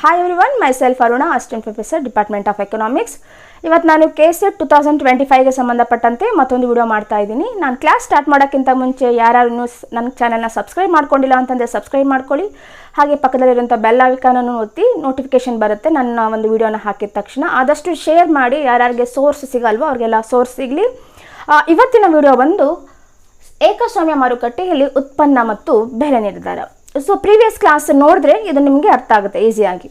Hi everyone myself Aruna assistant professor department of economics ಇವತ್ತು ನಾನು K SET two thousand twenty ಫೈವ್ಗೆ ಸಂಬಂಧಪಟ್ಟಂತೆ ಮತ್ತೊಂದು video ಮಾಡ್ತಾ ಇದ್ದೀನಿ. ನಾನು ಕ್ಲಾಸ್ ಸ್ಟಾರ್ಟ್ ಮಾಡೋಕ್ಕಿಂತ ಮುಂಚೆ ಯಾರ್ಯಾರು ನನ್ನ ಚಾನಲ್ನ ಸಬ್ಸ್ಕ್ರೈಬ್ ಮಾಡ್ಕೊಂಡಿಲ್ಲ ಅಂತಂದರೆ ಸಬ್ಸ್ಕ್ರೈಬ್ ಮಾಡ್ಕೊಳ್ಳಿ. ಹಾಗೆ ಪಕ್ಕದಲ್ಲಿರುವಂಥ ಬೆಲ್ ಐಕಾನನ್ನು ಒತ್ತಿ ನೋಟಿಫಿಕೇಶನ್ ಬರುತ್ತೆ. ನನ್ನ ಒಂದು ವಿಡಿಯೋನ ಹಾಕಿದ ತಕ್ಷಣ ಆದಷ್ಟು ಶೇರ್ ಮಾಡಿ. ಯಾರ್ಯಾರಿಗೆ ಸೋರ್ಸ್ ಸಿಗಲ್ವೋ ಅವ್ರಿಗೆಲ್ಲ ಸೋರ್ಸ್ ಸಿಗಲಿ. ಇವತ್ತಿನ ವಿಡಿಯೋ ಬಂದು ಏಕಸ್ವಾಮ್ಯ ಮಾರುಕಟ್ಟೆಯಲ್ಲಿ ಉತ್ಪನ್ನ ಮತ್ತು ಬೆಲೆ ನಿರ್ಧಾರ. ಸೊ ಪ್ರೀವಿಯಸ್ ಕ್ಲಾಸ್ ನೋಡಿದ್ರೆ ಇದು ನಿಮಗೆ ಅರ್ಥ ಆಗುತ್ತೆ ಈಸಿಯಾಗಿ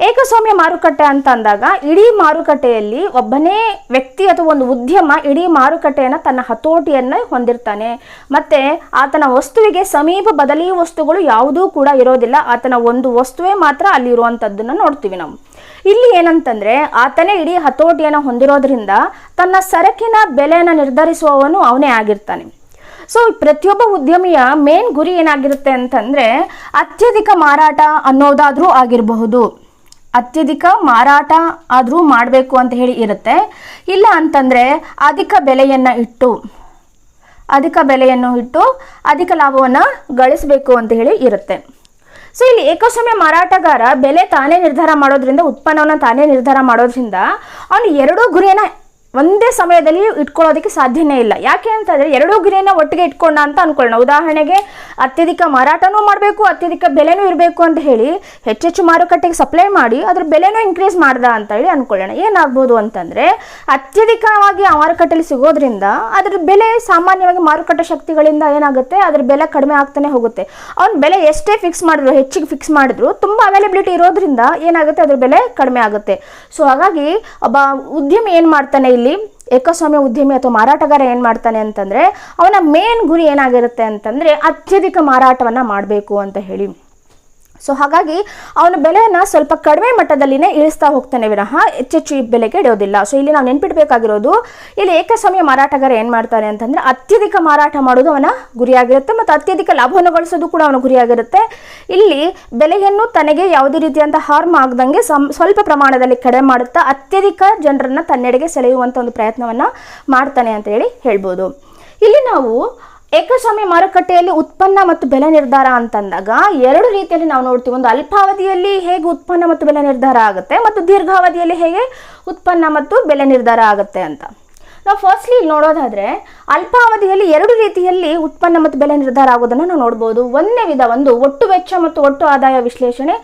ಏಕಸ್ವಾಮ್ಯ ಮಾರುಕಟ್ಟೆ ಅಂತ ಅಂದಾಗ, ಇಡೀ ಮಾರುಕಟ್ಟೆಯಲ್ಲಿ ಒಬ್ಬನೇ ವ್ಯಕ್ತಿ ಅಥವಾ ಒಂದು ಉದ್ಯಮ ಇಡೀ ಮಾರುಕಟ್ಟೆಯನ್ನು ತನ್ನ ಹತೋಟಿಯನ್ನು ಹೊಂದಿರ್ತಾನೆ. ಮತ್ತೆ ಆತನ ವಸ್ತುವಿಗೆ ಸಮೀಪ ಬದಲಿ ವಸ್ತುಗಳು ಯಾವುದೂ ಕೂಡ ಇರೋದಿಲ್ಲ. ಆತನ ಒಂದು ವಸ್ತುವೇ ಮಾತ್ರ ಅಲ್ಲಿ ಇರುವಂಥದ್ದನ್ನು ನೋಡ್ತೀವಿ ನಾವು. ಇಲ್ಲಿ ಏನಂತಂದ್ರೆ, ಆತನೇ ಇಡೀ ಹತೋಟಿಯನ್ನು ಹೊಂದಿರೋದ್ರಿಂದ ತನ್ನ ಸರಕಿನ ಬೆಲೆಯನ್ನು ನಿರ್ಧರಿಸುವವನು ಅವನೇ ಆಗಿರ್ತಾನೆ. ಸೊ ಪ್ರತಿಯೊಬ್ಬ ಉದ್ಯಮಿಯ ಮೇನ್ ಗುರಿ ಏನಾಗಿರುತ್ತೆ ಅಂತಂದ್ರೆ ಅತ್ಯಧಿಕ ಮಾರಾಟ ಅನ್ನೋದಾದ್ರೂ ಆಗಿರಬಹುದು. ಅತ್ಯಧಿಕ ಮಾರಾಟ ಆದರೂ ಮಾಡಬೇಕು ಅಂತ ಹೇಳಿ ಇರುತ್ತೆ. ಇಲ್ಲ ಅಂತಂದ್ರೆ ಅಧಿಕ ಬೆಲೆಯನ್ನು ಇಟ್ಟು, ಅಧಿಕ ಬೆಲೆಯನ್ನು ಇಟ್ಟು ಅಧಿಕ ಲಾಭವನ್ನು ಗಳಿಸಬೇಕು ಅಂತ ಹೇಳಿ ಇರುತ್ತೆ. ಸೊ ಇಲ್ಲಿ ಏಕಸ್ವಾಮ್ಯ ಮಾರಾಟಗಾರ ಬೆಲೆ ತಾನೇ ನಿರ್ಧಾರ ಮಾಡೋದ್ರಿಂದ, ಉತ್ಪನ್ನವನ್ನು ತಾನೇ ನಿರ್ಧಾರ ಮಾಡೋದ್ರಿಂದ ಅವನು ಎರಡೂ ಗುರಿಯನ್ನ ಒಂದೇ ಸಮಯದಲ್ಲಿ ಇಟ್ಕೊಳ್ಳೋದಕ್ಕೆ ಸಾಧ್ಯನೇ ಇಲ್ಲ. ಯಾಕೆ ಅಂತಂದರೆ ಎರಡೂ ಗಿರಿನ ಒಟ್ಟಿಗೆ ಇಟ್ಕೊಂಡ ಅಂತ ಅನ್ಕೊಳ್ಳೋಣ. ಉದಾಹರಣೆಗೆ ಅತ್ಯಧಿಕ ಮಾರಾಟನೂ ಮಾಡಬೇಕು, ಅತ್ಯಧಿಕ ಬೆಲೆನೂ ಇರಬೇಕು ಅಂತ ಹೇಳಿ ಹೆಚ್ಚೆಚ್ಚು ಮಾರುಕಟ್ಟೆಗೆ ಸಪ್ಲೈ ಮಾಡಿ ಅದ್ರ ಬೆಲೆನೂ ಇನ್ಕ್ರೀಸ್ ಮಾಡ್ದ ಅಂತ ಹೇಳಿ ಅನ್ಕೊಳ್ಳೋಣ. ಏನಾಗ್ಬೋದು ಅಂತಂದ್ರೆ ಅತ್ಯಧಿಕವಾಗಿ ಆ ಮಾರುಕಟ್ಟೆಯಲ್ಲಿ ಸಿಗೋದ್ರಿಂದ ಅದ್ರ ಬೆಲೆ ಸಾಮಾನ್ಯವಾಗಿ ಮಾರುಕಟ್ಟೆ ಶಕ್ತಿಗಳಿಂದ ಏನಾಗುತ್ತೆ, ಅದ್ರ ಬೆಲೆ ಕಡಿಮೆ ಆಗ್ತಾನೆ ಹೋಗುತ್ತೆ. ಅವ್ನ ಬೆಲೆ ಎಷ್ಟೇ ಫಿಕ್ಸ್ ಮಾಡಿದ್ರು, ಹೆಚ್ಚಿಗೆ ಫಿಕ್ಸ್ ಮಾಡಿದ್ರು, ತುಂಬ ಅವೈಲೇಬಿಲಿಟಿ ಇರೋದ್ರಿಂದ ಏನಾಗುತ್ತೆ, ಅದ್ರ ಬೆಲೆ ಕಡಿಮೆ ಆಗುತ್ತೆ. ಸೊ ಹಾಗಾಗಿ ಒಬ್ಬ ಉದ್ಯಮಿ ಏನು ಮಾಡ್ತಾನೆ ಇಲ್ಲಿ ಏಕಸ್ವಾಮ್ಯ ಉದ್ಯಮಿ ಅಥವಾ ಮಾರಾಟಗಾರ ಏನು ಮಾಡ್ತಾನೆ ಅಂತಂದ್ರೆ ಅವನ ಮೇನ್ ಗುರಿ ಏನಾಗಿರುತ್ತೆ ಅಂತಂದ್ರೆ ಅತ್ಯಧಿಕ ಮಾರಾಟವನ್ನ ಮಾಡಬೇಕು ಅಂತ ಹೇಳಿ. ಸೊ ಹಾಗಾಗಿ ಅವನ ಬೆಲೆಯನ್ನು ಸ್ವಲ್ಪ ಕಡಿಮೆ ಮಟ್ಟದಲ್ಲಿನೇ ಇಳಿಸ್ತಾ ಹೋಗ್ತಾನೆ ವಿನಃ, ಹೆಚ್ಚೆಚ್ಚು ಬೆಲೆಗೆ ಇಡೋದಿಲ್ಲ. ಸೊ ಇಲ್ಲಿ ನಾವು ನೆನ್ಪಿಡ್ಬೇಕಾಗಿರೋದು, ಇಲ್ಲಿ ಏಕಸ್ವಾಮ್ಯ ಮಾರಾಟಗಾರ ಏನು ಮಾಡ್ತಾರೆ ಅಂತಂದ್ರೆ ಅತ್ಯಧಿಕ ಮಾರಾಟ ಮಾಡೋದು ಅವನ ಗುರಿಯಾಗಿರುತ್ತೆ ಮತ್ತು ಅತ್ಯಧಿಕ ಲಾಭವನ್ನು ಗಳಿಸೋದು ಕೂಡ ಅವನ ಗುರಿಯಾಗಿರುತ್ತೆ. ಇಲ್ಲಿ ಬೆಲೆಯನ್ನು ತನಗೆ ಯಾವುದೇ ರೀತಿಯಂತ ಹಾರ್ಮ್ ಆಗದಂಗೆ ಸ್ವಲ್ಪ ಪ್ರಮಾಣದಲ್ಲಿ ಕಡಿಮೆ ಮಾಡುತ್ತಾ ಅತ್ಯಧಿಕ ಜನರನ್ನ ತನ್ನೆಡೆಗೆ ಸೆಳೆಯುವಂಥ ಒಂದು ಪ್ರಯತ್ನವನ್ನ ಮಾಡ್ತಾನೆ ಅಂತ ಹೇಳಿ ಹೇಳ್ಬೋದು. ಇಲ್ಲಿ ನಾವು ಏಕಸ್ವಾಮ್ಯ ಮಾರುಕಟ್ಟೆಯಲ್ಲಿ ಉತ್ಪನ್ನ ಮತ್ತು ಬೆಲೆ ನಿರ್ಧಾರ ಅಂತಂದಾಗ ಎರಡು ರೀತಿಯಲ್ಲಿ ನಾವು ನೋಡ್ತೀವಿ. ಒಂದು ಅಲ್ಪಾವಧಿಯಲ್ಲಿ ಹೇಗೆ ಉತ್ಪನ್ನ ಮತ್ತು ಬೆಲೆ ನಿರ್ಧಾರ ಆಗುತ್ತೆ ಮತ್ತು ದೀರ್ಘಾವಧಿಯಲ್ಲಿ ಹೇಗೆ ಉತ್ಪನ್ನ ಮತ್ತು ಬೆಲೆ ನಿರ್ಧಾರ ಆಗುತ್ತೆ ಅಂತ. ನಾವು ಫಸ್ಟ್ಲಿ ನೋಡೋದಾದ್ರೆ ಅಲ್ಪಾವಧಿಯಲ್ಲಿ ಎರಡು ರೀತಿಯಲ್ಲಿ ಉತ್ಪನ್ನ ಮತ್ತು ಬೆಲೆ ನಿರ್ಧಾರ ಆಗೋದನ್ನು ನಾವು ನೋಡ್ಬೋದು. ಒಂದನೇ ವಿಧ, ಒಂದು ಒಟ್ಟು ವೆಚ್ಚ ಮತ್ತು ಒಟ್ಟು ಆದಾಯ ವಿಶ್ಲೇಷಣೆ.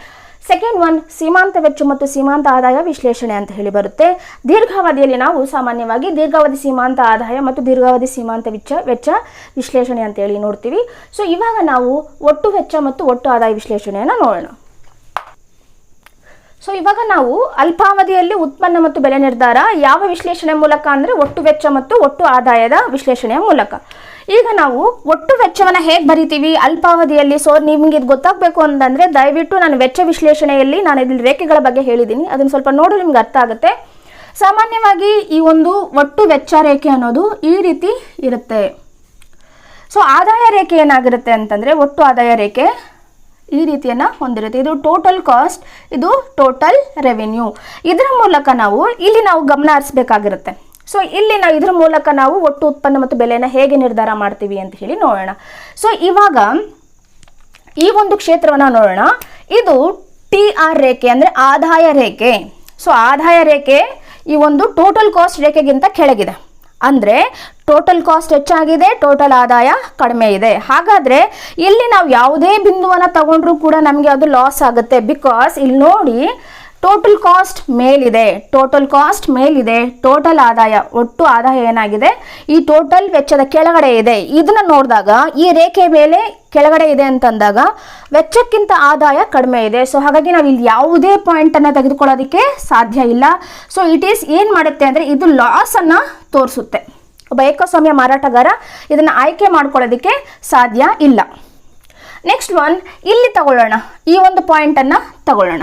ಸೆಕೆಂಡ್ ಒನ್ ಸೀಮಾಂತ ವೆಚ್ಚ ಮತ್ತು ಸೀಮಾಂತ ಆದಾಯ ವಿಶ್ಲೇಷಣೆ ಅಂತ ಹೇಳಿ ಬರುತ್ತೆ. ದೀರ್ಘಾವಧಿಯಲ್ಲಿ ನಾವು ಸಾಮಾನ್ಯವಾಗಿ ದೀರ್ಘಾವಧಿ ಸೀಮಾಂತ ಆದಾಯ ಮತ್ತು ದೀರ್ಘಾವಧಿ ಸೀಮಾಂತ ವೆಚ್ಚ ವೆಚ್ಚ ವಿಶ್ಲೇಷಣೆ ಅಂತ ಹೇಳಿ ನೋಡ್ತೀವಿ. ಸೊ ಇವಾಗ ನಾವು ಒಟ್ಟು ವೆಚ್ಚ ಮತ್ತು ಒಟ್ಟು ಆದಾಯ ವಿಶ್ಲೇಷಣೆಯನ್ನು ನೋಡೋಣ. ಸೊ ಇವಾಗ ನಾವು ಅಲ್ಪಾವಧಿಯಲ್ಲಿ ಉತ್ಪನ್ನ ಮತ್ತು ಬೆಲೆ ನಿರ್ಧಾರ ಯಾವ ವಿಶ್ಲೇಷಣೆ ಮೂಲಕ ಅಂದರೆ ಒಟ್ಟು ವೆಚ್ಚ ಮತ್ತು ಒಟ್ಟು ಆದಾಯದ ವಿಶ್ಲೇಷಣೆಯ ಮೂಲಕ. ಈಗ ನಾವು ಒಟ್ಟು ವೆಚ್ಚವನ್ನು ಹೇಗೆ ಬರಿತೀವಿ? ಅಲ್ಪಾವಧಿಯಲ್ಲಿ ಸೊ, ನಿಮ್ಗೆ ಇದು ಗೊತ್ತಾಗಬೇಕು ಅಂತಂದರೆ ದಯವಿಟ್ಟು ನಾನು ವೆಚ್ಚ ವಿಶ್ಲೇಷಣೆಯಲ್ಲಿ ನಾನು ಇಲ್ಲಿ ರೇಖೆಗಳ ಬಗ್ಗೆ ಹೇಳಿದ್ದೀನಿ. ಅದನ್ನು ಸ್ವಲ್ಪ ನೋಡು, ನಿಮ್ಗೆ ಅರ್ಥ ಆಗುತ್ತೆ. ಸಾಮಾನ್ಯವಾಗಿ ಈ ಒಂದು ಒಟ್ಟು ವೆಚ್ಚ ರೇಖೆ ಅನ್ನೋದು ಈ ರೀತಿ ಇರುತ್ತೆ. ಸೊ, ಆದಾಯ ರೇಖೆ ಏನಾಗಿರುತ್ತೆ ಅಂತಂದರೆ ಒಟ್ಟು ಆದಾಯ ರೇಖೆ ಈ ರೀತಿಯನ್ನ ಹೊಂದಿರುತ್ತೆ. ಇದು ಟೋಟಲ್ ಕಾಸ್ಟ್ ಇದು ಟೋಟಲ್ ರೆವೆನ್ಯೂ ಇದರ ಮೂಲಕ ನಾವು ಇಲ್ಲಿ ನಾವು ಗಮನ ಹರಿಸ್ಬೇಕಾಗಿರುತ್ತೆ. ಸೊ ಇಲ್ಲಿ ನಾವು ಇದ್ರ ಮೂಲಕ ನಾವು ಒಟ್ಟು ಉತ್ಪನ್ನ ಮತ್ತು ಬೆಲೆನ ಹೇಗೆ ನಿರ್ಧಾರ ಮಾಡ್ತೀವಿ ಅಂತ ಹೇಳಿ ನೋಡೋಣ. ಸೊ ಇವಾಗ ಈ ಒಂದು ಕ್ಷೇತ್ರವನ್ನು ನೋಡೋಣ. ಇದು ಟಿ ಆರ್ ರೇಖೆ ಅಂದರೆ ಆದಾಯ ರೇಖೆ. ಸೊ ಆದಾಯ ರೇಖೆ ಈ ಒಂದು ಟೋಟಲ್ ಕಾಸ್ಟ್ ರೇಖೆಗಿಂತ ಕೆಳಗಿದೆ. ಅಂದರೆ ಟೋಟಲ್ ಕಾಸ್ಟ್ ಹೆಚ್ಚಾಗಿದೆ ಟೋಟಲ್ ಆದಾಯ ಕಡಿಮೆ ಇದೆ. ಹಾಗಾದರೆ ಇಲ್ಲಿ ನಾವು ಯಾವುದೇ ಬಿಂದುವನ್ನು ತಗೊಂಡ್ರೂ ಕೂಡ ನಮಗೆ ಅದು ಲಾಸ್ ಆಗುತ್ತೆ. ಬಿಕಾಸ್ ಇಲ್ಲಿ ನೋಡಿ ಟೋಟಲ್ ಕಾಸ್ಟ್ ಮೇಲಿದೆ. ಟೋಟಲ್ ಕಾಸ್ಟ್ ಮೇಲಿದೆ. ಟೋಟಲ್ ಆದಾಯ. ಒಟ್ಟು ಆದಾಯ ಏನಾಗಿದೆ? ಈ ಟೋಟಲ್ ವೆಚ್ಚದ ಕೆಳಗಡೆ ಇದೆ. ಇದನ್ನ ನೋಡಿದಾಗ ಈ ರೇಖೆ ಮೇಲೆ ಕೆಳಗಡೆ ಇದೆ ಅಂತಂದಾಗ ವೆಚ್ಚಕ್ಕಿಂತ ಆದಾಯ ಕಡಿಮೆ ಇದೆ. ಸೊ ಹಾಗಾಗಿ ನಾವು ಇಲ್ಲಿ ಯಾವುದೇ ಪಾಯಿಂಟ್ ಅನ್ನ ತೆಗೆದುಕೊಳ್ಳೋದಕ್ಕೆ ಸಾಧ್ಯ ಇಲ್ಲ. ಸೊ ಇಟ್ ಈಸ್ ಏನು ಮಾಡುತ್ತೆ ಅಂದರೆ ಇದು ಲಾಸ್ ಅನ್ನ ತೋರಿಸುತ್ತೆ. ಒಬ್ಬ ಏಕಸ್ವಾಮ್ಯ ಮಾರಾಟಗಾರ ಇದನ್ನ ಆಯ್ಕೆ ಮಾಡ್ಕೊಳ್ಳೋದಕ್ಕೆ ಸಾಧ್ಯ ಇಲ್ಲ. ನೆಕ್ಸ್ಟ್ ಒನ್ ಇಲ್ಲಿ ತಗೊಳ್ಳೋಣ. ಈ ಒಂದು ಪಾಯಿಂಟ್ ಅನ್ನ ತಗೊಳ್ಳೋಣ.